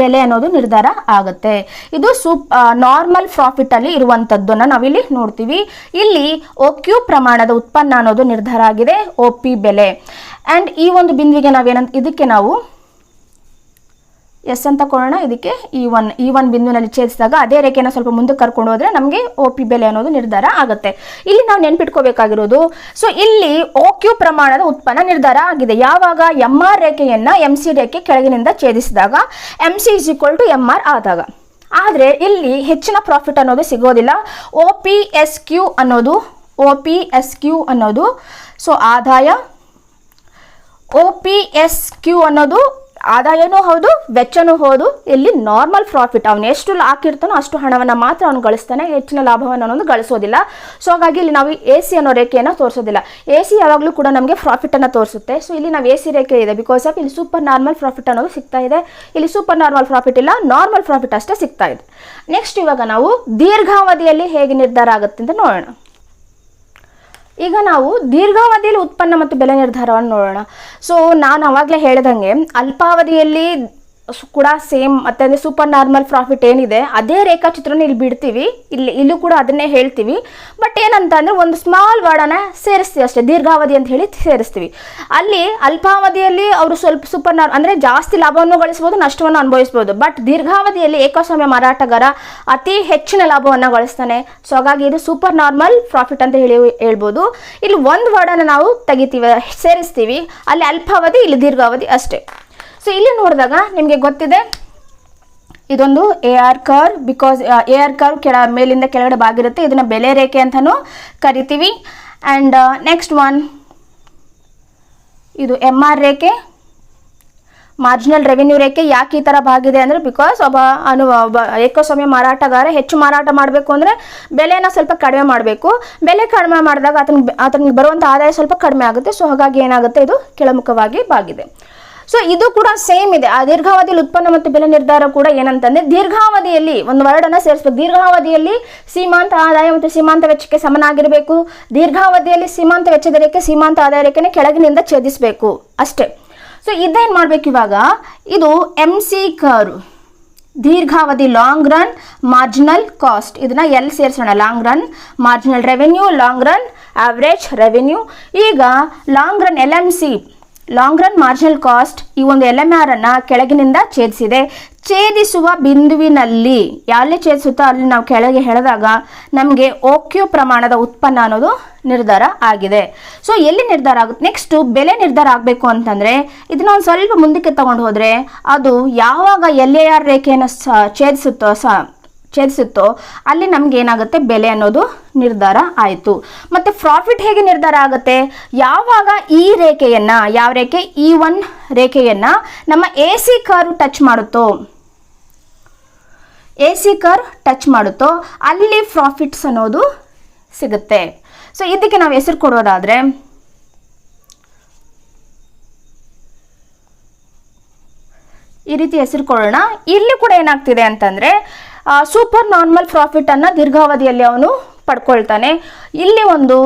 ಬೆಲೆ ಅನ್ನೋದು ನಿರ್ಧಾರ ಆಗುತ್ತೆ. ಇದು ಸೂಪ್ ನಾರ್ಮಲ್ ಪ್ರಾಫಿಟಲ್ಲಿ ಇರುವಂಥದ್ದನ್ನು ನಾವಿಲ್ಲಿ ನೋಡ್ತೀವಿ. ಇಲ್ಲಿ ಒ ಕ್ಯೂ ಪ್ರಮಾಣದ ಉತ್ಪನ್ನ ಅನ್ನೋದು ನಿರ್ಧಾರ ಆಗಿದೆ ಓ ಪಿ ಬೆಲೆ. ಆ್ಯಂಡ್ ಈ ಒಂದು ಬಿಂದುವಿಗೆ ನಾವೇನಂತ, ಇದಕ್ಕೆ ನಾವು ಎಸ್ ಅಂತ ಕೊಡೋಣ. ಇದಕ್ಕೆ ಈ ಒನ್ ಈ ಒನ್ ಬಿಂದುವಿನಲ್ಲಿ ಛೇದಿಸಿದಾಗ ಅದೇ ರೇಖೆಯನ್ನು ಸ್ವಲ್ಪ ಮುಂದಕ್ಕೆ ಕರ್ಕೊಂಡು ಹೋದ್ರೆ ನಮಗೆ ಒ ಪಿ ಬೆಲೆ ಅನ್ನೋದು ನಿರ್ಧಾರ ಆಗುತ್ತೆ. ಇಲ್ಲಿ ನಾವು ನೆನ್ಪಿಟ್ಕೋಬೇಕಾಗಿರೋದು ಸೊ ಇಲ್ಲಿ ಓ ಕ್ಯೂ ಪ್ರಮಾಣದ ಉತ್ಪನ್ನ ನಿರ್ಧಾರ ಆಗಿದೆ. ಯಾವಾಗ ಎಂ ಆರ್ ರೇಖೆಯನ್ನು ಎಂ ಸಿ ರೇಖೆ ಕೆಳಗಿನಿಂದ ಛೇದಿಸಿದಾಗ M C is equal to M R ಆದಾಗ. ಆದರೆ ಇಲ್ಲಿ ಹೆಚ್ಚಿನ ಪ್ರಾಫಿಟ್ ಅನ್ನೋದು ಸಿಗೋದಿಲ್ಲ. ಒ ಪಿ ಎಸ್ ಕ್ಯೂ ಅನ್ನೋದು ಒ ಪಿ ಎಸ್ ಕ್ಯೂ ಅನ್ನೋದು ಸೊ ಆದಾಯ ಒ ಪಿ ಎಸ್ ಕ್ಯೂ ಅನ್ನೋದು ಆದಾಯನೂ ಹೌದು, ವೆಚ್ಚನೂ ಹೌದು. ಇಲ್ಲಿ ನಾರ್ಮಲ್ ಪ್ರಾಫಿಟ್ ಅವನು ಎಷ್ಟು ಹಾಕಿರ್ತಾನೋ ಅಷ್ಟು ಹಣವನ್ನು ಮಾತ್ರ ಅವನು ಗಳಿಸ್ತಾನೆ, ಹೆಚ್ಚಿನ ಲಾಭವನ್ನು ಅನ್ನೋದು ಗಳಿಸೋದಿಲ್ಲ. ಸೊ ಹಾಗಾಗಿ ಇಲ್ಲಿ ನಾವು ಎ ಸಿ ಅನ್ನೋ ರೇಖೆಯನ್ನು ತೋರಿಸೋದಿಲ್ಲ. ಎ ಸಿ ಯಾವಾಗಲೂ ಕೂಡ ನಮಗೆ ಪ್ರಾಫಿಟನ್ನು ತೋರಿಸುತ್ತೆ. ಸೊ ಇಲ್ಲಿ ನಾವು ಎ ಸಿ ರೇಖೆ ಇದೆ ಬಿಕಾಸ್ ಆಫ್ ಇಲ್ಲಿ ಸೂಪರ್ ನಾರ್ಮಲ್ ಪ್ರಾಫಿಟ್ ಅನ್ನೋದು ಸಿಗ್ತಾ ಇದೆ. ಇಲ್ಲಿ ಸೂಪರ್ ನಾರ್ಮಲ್ ಪ್ರಾಫಿಟ್ ಇಲ್ಲ ನಾರ್ಮಲ್ ಪ್ರಾಫಿಟ್ ಅಷ್ಟೇ ಸಿಗ್ತಾ ಇದೆ. ನೆಕ್ಸ್ಟ್ ಇವಾಗ ನಾವು ದೀರ್ಘಾವಧಿಯಲ್ಲಿ ಹೇಗೆ ನಿರ್ಧಾರ ಆಗುತ್ತೆ ಅಂತ ನೋಡೋಣ. ಈಗ ನಾವು ದೀರ್ಘಾವಧಿಯಲ್ಲಿ ಉತ್ಪನ್ನ ಮತ್ತು ಬೆಲೆ ನಿರ್ಧಾರವನ್ನು ನೋಡೋಣ. ಸೊ ನಾನು ಅವಾಗಲೇ ಹೇಳ್ದಂಗೆ ಅಲ್ಪಾವಧಿಯಲ್ಲಿ ಕೂಡ ಸೇಮ್, ಮತ್ತೆ ಅಂದರೆ ಸೂಪರ್ ನಾರ್ಮಲ್ ಪ್ರಾಫಿಟ್ ಏನಿದೆ, ಅದೇ ರೇಖಾಚಿತ್ರನ ಇಲ್ಲಿ ಬಿಡ್ತೀವಿ. ಇಲ್ಲಿ, ಇಲ್ಲೂ ಕೂಡ ಅದನ್ನೇ ಹೇಳ್ತೀವಿ. ಬಟ್ ಏನಂತ ಅಂದ್ರೆ ಒಂದು ಸ್ಮಾಲ್ ವರ್ಡನ್ನ ಸೇರಿಸ್ತೀವಿ ಅಷ್ಟೇ, ದೀರ್ಘಾವಧಿ ಅಂತ ಹೇಳಿ ಸೇರಿಸ್ತೀವಿ. ಅಲ್ಲಿ ಅಲ್ಪಾವಧಿಯಲ್ಲಿ ಅವರು ಸ್ವಲ್ಪ ಸೂಪರ್ ನಾರ್ ಅಂದರೆ ಜಾಸ್ತಿ ಲಾಭವನ್ನು ಗಳಿಸಬಹುದು ನಷ್ಟವನ್ನು ಅನುಭವಿಸ್ಬೋದು. ಬಟ್ ದೀರ್ಘಾವಧಿಯಲ್ಲಿ ಏಕಸ್ವಾಮ್ಯ ಮಾರಾಟಗಾರ ಅತಿ ಹೆಚ್ಚಿನ ಲಾಭವನ್ನು ಗಳಿಸ್ತಾನೆ. ಸೊ ಹಾಗಾಗಿ ಇದು ಸೂಪರ್ ನಾರ್ಮಲ್ ಪ್ರಾಫಿಟ್ ಅಂತ ಹೇಳಿ ಹೇಳ್ಬೋದು. ಇಲ್ಲಿ ಒಂದು ವರ್ಡನ್ನು ನಾವು ತೆಗಿತೀವಿ, ಸೇರಿಸ್ತೀವಿ. ಅಲ್ಲಿ ಅಲ್ಪಾವಧಿ, ಇಲ್ಲಿ ದೀರ್ಘಾವಧಿ ಅಷ್ಟೇ. ಸೊ ಇಲ್ಲಿ ನೋಡಿದಾಗ ನಿಮಗೆ ಗೊತ್ತಿದೆ, ಇದೊಂದು A R curve because A R curve ಕೆಳ, ಮೇಲಿಂದ ಕೆಳಗಡೆ ಬಾಗಿರುತ್ತೆ ಇದನ್ನು ಬೆಲೆ ರೇಖೆ ಅಂತಲೂ ಕರಿತೀವಿ. ಆ್ಯಂಡ್ ನೆಕ್ಸ್ಟ್ ಒನ್ ಇದು ಎಂ ಆರ್ ರೇಖೆ ಮಾರ್ಜಿನಲ್ ರೆವಿನ್ಯೂ ರೇಖೆ ಯಾಕೆ ಈ ಥರ ಭಾಗಿದೆ ಅಂದರೆ ಬಿಕಾಸ್ ಒಬ್ಬ ಅನು ಏಕಸ್ವಾಮ್ಯ ಮಾರಾಟಗಾರ ಹೆಚ್ಚು ಮಾರಾಟ ಮಾಡಬೇಕು ಅಂದರೆ ಬೆಲೆಯನ್ನು ಸ್ವಲ್ಪ ಕಡಿಮೆ ಮಾಡಬೇಕು. ಬೆಲೆ ಕಡಿಮೆ ಮಾಡಿದಾಗ ಆತನಿಗೆ ಆತನಿಗೆ ಬರುವಂಥ ಆದಾಯ ಸ್ವಲ್ಪ ಕಡಿಮೆ ಆಗುತ್ತೆ. ಸೊ ಹಾಗಾಗಿ ಏನಾಗುತ್ತೆ? ಇದು ಕೆಳಮುಖವಾಗಿ ಬಾಗಿದೆ. ಸೊ ಇದು ಕೂಡ ಸೇಮ್ ಇದೆ. ಆ ದೀರ್ಘಾವಧಿಯಲ್ಲಿ ಉತ್ಪನ್ನ ಮತ್ತು ಬೆಲೆ ನಿರ್ಧಾರ ಕೂಡ ಏನಂತಂದ್ರೆ, ದೀರ್ಘಾವಧಿಯಲ್ಲಿ, ಒಂದು ವರ್ಡ್ ಅನ್ನ ಸೇರಿಸ್ಬೇಕು. ದೀರ್ಘಾವಧಿಯಲ್ಲಿ ಸೀಮಾಂತ ಆದಾಯ ಮತ್ತು ಸೀಮಾಂತ ವೆಚ್ಚಕ್ಕೆ ಸಮನಾಗಿರಬೇಕು. ದೀರ್ಘಾವಧಿಯಲ್ಲಿ ಸೀಮಾಂತ ವೆಚ್ಚದ ರೇಖೆ ಸೀಮಾಂತ ಆದಾಯ ರೇಖೆನ ಕೆಳಗಿನಿಂದ ಛೇದಿಸಬೇಕು. ಅಷ್ಟೇ. ಸೊ ಇದೇನು ಮಾಡ್ಬೇಕು ಇವಾಗ? ಇದು ಎಂ ಸಿ ಕರ್ ದೀರ್ಘಾವಧಿ ಲಾಂಗ್ ರನ್ ಮಾರ್ಜಿನಲ್ ಕಾಸ್ಟ್ ಇದನ್ನ ಎಲ್ಲಿ ಸೇರಿಸೋಣ. Long run marginal revenue long run average revenue ಈಗ long run L M C long run marginal cost ಈ ಒಂದು ಎಲ್ ಅನ್ನ ಕೆಳಗಿನಿಂದ ಛೇದಿಸಿದೆ. ಛೇದಿಸುವ ಬಿಂದುವಿನಲ್ಲಿ ಎಲ್ಲಿ ಛೇದಿಸುತ್ತೋ ಅಲ್ಲಿ ನಾವು ಕೆಳಗೆ ಹೇಳಿದಾಗ ನಮಗೆ ಓಕ್ಯೂ ಪ್ರಮಾಣದ ಉತ್ಪನ್ನ ಅನ್ನೋದು ನಿರ್ಧಾರ ಆಗಿದೆ. ಸೊ ಎಲ್ಲಿ ನಿರ್ಧಾರ ಆಗುತ್ತೆ? ನೆಕ್ಸ್ಟ್ ಬೆಲೆ ನಿರ್ಧಾರ ಆಗಬೇಕು ಅಂತಂದರೆ ಇದನ್ನ ಒಂದು ಸ್ವಲ್ಪ ಮುಂದಕ್ಕೆ ತಗೊಂಡು ಹೋದರೆ ಅದು ಯಾವಾಗ ಎಲ್ ಎ ಆರ್ ರೇಖೆಯನ್ನು ಛೇದಿಸುತ್ತೋ ಸ ಛೇದಿಸುತ್ತೋ ಅಲ್ಲಿ ನಮ್ಗೆ ಏನಾಗುತ್ತೆ? ಬೆಲೆ ಅನ್ನೋದು ನಿರ್ಧಾರ ಆಯಿತು. ಮತ್ತು ಪ್ರಾಫಿಟ್ ಹೇಗೆ ನಿರ್ಧಾರ ಆಗುತ್ತೆ? ಯಾವಾಗ ಈ ರೇಖೆಯನ್ನ, ಯಾವ ರೇಖೆ? ಈ ಒನ್ ರೇಖೆಯನ್ನ ನಮ್ಮ ಎ ಸಿ ಕರ್ವ್ ಟಚ್ ಮಾಡುತ್ತೋ? ಎ ಸಿ ಕರ್ ಟಚ್ ಮಾಡುತ್ತೋ? ಅಲ್ಲಿ ಪ್ರಾಫಿಟ್ಸ್ ಅನ್ನೋದು ಸಿಗುತ್ತೆ. ಸೊ ಇದಕ್ಕೆ ನಾವು ಹೆಸರು ಕೊಡೋದಾದರೆ, ಈ ರೀತಿ ಹೆಸರು ಕೊಡೋಣ. ಇಲ್ಲಿ ಕೂಡ ಏನಾಗ್ತಿದೆ ಅಂತಂದ್ರೆ ಸೂಪರ್ ನಾರ್ಮಲ್ ಪ್ರಾಫಿಟ್ ಅನ್ನ ದೀರ್ಘಾವಧಿಯಲ್ಲಿ ಅವನು ಪಡ್ಕೊಳ್ತಾನೆ. ಇಲ್ಲಿ ಒಂದು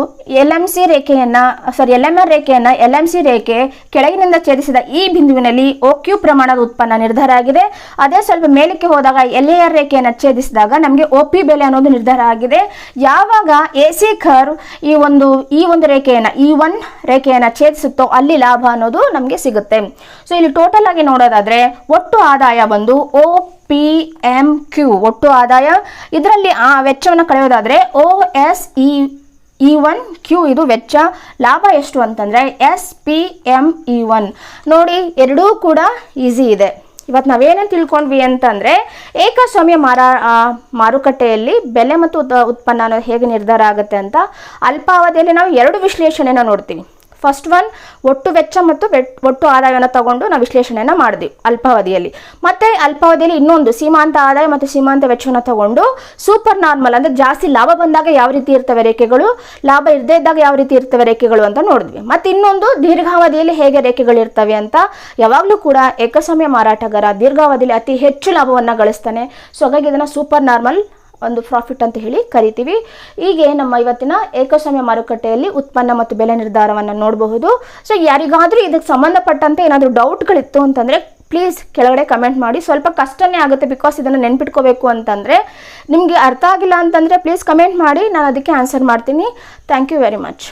ಎಲ್ ಎಂ ಸಿ ರೇಖೆಯನ್ನ ಸಾರಿ ಎಲ್ ಎಂ ಆರ್ ರೇಖೆಯನ್ನ ಎಲ್ ಎಂ ಸಿ ರೇಖೆ ಕೆಳಗಿನಿಂದ ಛೇದಿಸಿದ ಈ ಬಿಂದುವಿನಲ್ಲಿ ಓಕ್ಯು ಕ್ಯೂ ಪ್ರಮಾಣದ ಉತ್ಪನ್ನ ನಿರ್ಧಾರ ಆಗಿದೆ. ಅದೇ ಸ್ವಲ್ಪ ಮೇಲಕ್ಕೆ ಹೋದಾಗ ಎಲ್ ಎ ಆರ್ ರೇಖೆಯನ್ನು ಛೇದಿಸಿದಾಗ ನಮಗೆ ಒ ಪಿ ಬೆಲೆ ಅನ್ನೋದು ನಿರ್ಧಾರ ಆಗಿದೆ. ಯಾವಾಗ ಎ ಸಿ ಖರ್ ಈ ಒಂದು ಈ ಒಂದು ರೇಖೆಯನ್ನ ಈ ಒನ್ ರೇಖೆಯನ್ನ ಛೇದಿಸುತ್ತೋ ಅಲ್ಲಿ ಲಾಭ ಅನ್ನೋದು ನಮಗೆ ಸಿಗುತ್ತೆ. ಸೊ ಇಲ್ಲಿ ಟೋಟಲ್ ಆಗಿ ನೋಡೋದಾದ್ರೆ, ಒಟ್ಟು ಆದಾಯ ಬಂದು ಓ ಪಿ ಎಂ ಕ್ಯೂ ಒಟ್ಟು ಆದಾಯ. ಇದರಲ್ಲಿ ಆ ವೆಚ್ಚವನ್ನು ಕಳೆಯೋದಾದರೆ O S E E one Q ಇದು ವೆಚ್ಚ. ಲಾಭ ಎಷ್ಟು ಅಂತಂದರೆ S P M E one ನೋಡಿ, ಎರಡೂ ಕೂಡ ಈಸಿ ಇದೆ. ಇವತ್ತು ನಾವೇನೇನು ತಿಳ್ಕೊಂಡ್ವಿ ಅಂತಂದರೆ, ಏಕಸ್ವಾಮ್ಯ ಮಾರಾ ಮಾರುಕಟ್ಟೆಯಲ್ಲಿ ಬೆಲೆ ಮತ್ತು ಉತ್- ಉತ್ಪನ್ನ ಹೇಗೆ ನಿರ್ಧಾರ ಆಗುತ್ತೆ ಅಂತ. ಅಲ್ಪಾವಧಿಯಲ್ಲಿ ನಾವು ಎರಡು ವಿಶ್ಲೇಷಣೆನ ನೋಡ್ತೀವಿ. ಫಸ್ಟ್ ಒನ್ ಒಟ್ಟು ವೆಚ್ಚ ಮತ್ತು ಒಟ್ಟು ಆದಾಯವನ್ನು ತಗೊಂಡು ನಾವು ವಿಶ್ಲೇಷಣೆಯನ್ನು ಮಾಡಿದ್ವಿ ಅಲ್ಪಾವಧಿಯಲ್ಲಿ. ಮತ್ತೆ ಅಲ್ಪಾವಧಿಯಲ್ಲಿ ಇನ್ನೊಂದು ಸೀಮಾಂತ ಆದಾಯ ಮತ್ತು ಸೀಮಾಂತ ವೆಚ್ಚವನ್ನು ತಗೊಂಡು ಸೂಪರ್ ನಾರ್ಮಲ್ ಅಂದರೆ ಜಾಸ್ತಿ ಲಾಭ ಬಂದಾಗ ಯಾವ ರೀತಿ ಇರ್ತವೆ ರೇಖೆಗಳು, ಲಾಭ ಇರದೇ ಇದ್ದಾಗ ಯಾವ ರೀತಿ ಇರ್ತವೆ ರೇಖೆಗಳು ಅಂತ ನೋಡಿದ್ವಿ. ಮತ್ತೆ ಇನ್ನೊಂದು ದೀರ್ಘಾವಧಿಯಲ್ಲಿ ಹೇಗೆ ರೇಖೆಗಳು ಇರ್ತವೆ ಅಂತ ಯಾವಾಗಲೂ ಕೂಡ ಏಕಸಮಯ ಮಾರಾಟಗಾರ ದೀರ್ಘಾವಧಿಯಲ್ಲಿ ಅತಿ ಹೆಚ್ಚು ಲಾಭವನ್ನು ಗಳಿಸ್ತಾನೆ. ಸೊ ಹಾಗಾಗಿ ಇದನ್ನು ಸೂಪರ್ ನಾರ್ಮಲ್ ಒಂದು ಪ್ರಾಫಿಟ್ ಅಂತ ಹೇಳಿ ಕರಿತೀವಿ. ಹೀಗೆ ನಮ್ಮ ಇವತ್ತಿನ ಏಕಸ್ವಾಮ್ಯ ಮಾರುಕಟ್ಟೆಯಲ್ಲಿ ಉತ್ಪನ್ನ ಮತ್ತು ಬೆಲೆ ನಿರ್ಧಾರವನ್ನು ನೋಡಬಹುದು. ಸೊ ಯಾರಿಗಾದರೂ ಇದಕ್ಕೆ ಸಂಬಂಧಪಟ್ಟಂತೆ ಏನಾದರೂ ಡೌಟ್ಗಳಿತ್ತು ಅಂತಂದರೆ ಪ್ಲೀಸ್ ಕೆಳಗಡೆ ಕಮೆಂಟ್ ಮಾಡಿ. ಸ್ವಲ್ಪ ಕಷ್ಟನೇ ಆಗುತ್ತೆ ಬಿಕಾಸ್ ಇದನ್ನು ನೆನ್ಪಿಟ್ಕೋಬೇಕು ಅಂತಂದರೆ ನಿಮಗೆ ಅರ್ಥ ಆಗಿಲ್ಲ ಅಂತಂದರೆ ಪ್ಲೀಸ್ ಕಮೆಂಟ್ ಮಾಡಿ. ನಾನು ಅದಕ್ಕೆ ಆನ್ಸರ್ ಮಾಡ್ತೀನಿ. Thank you very much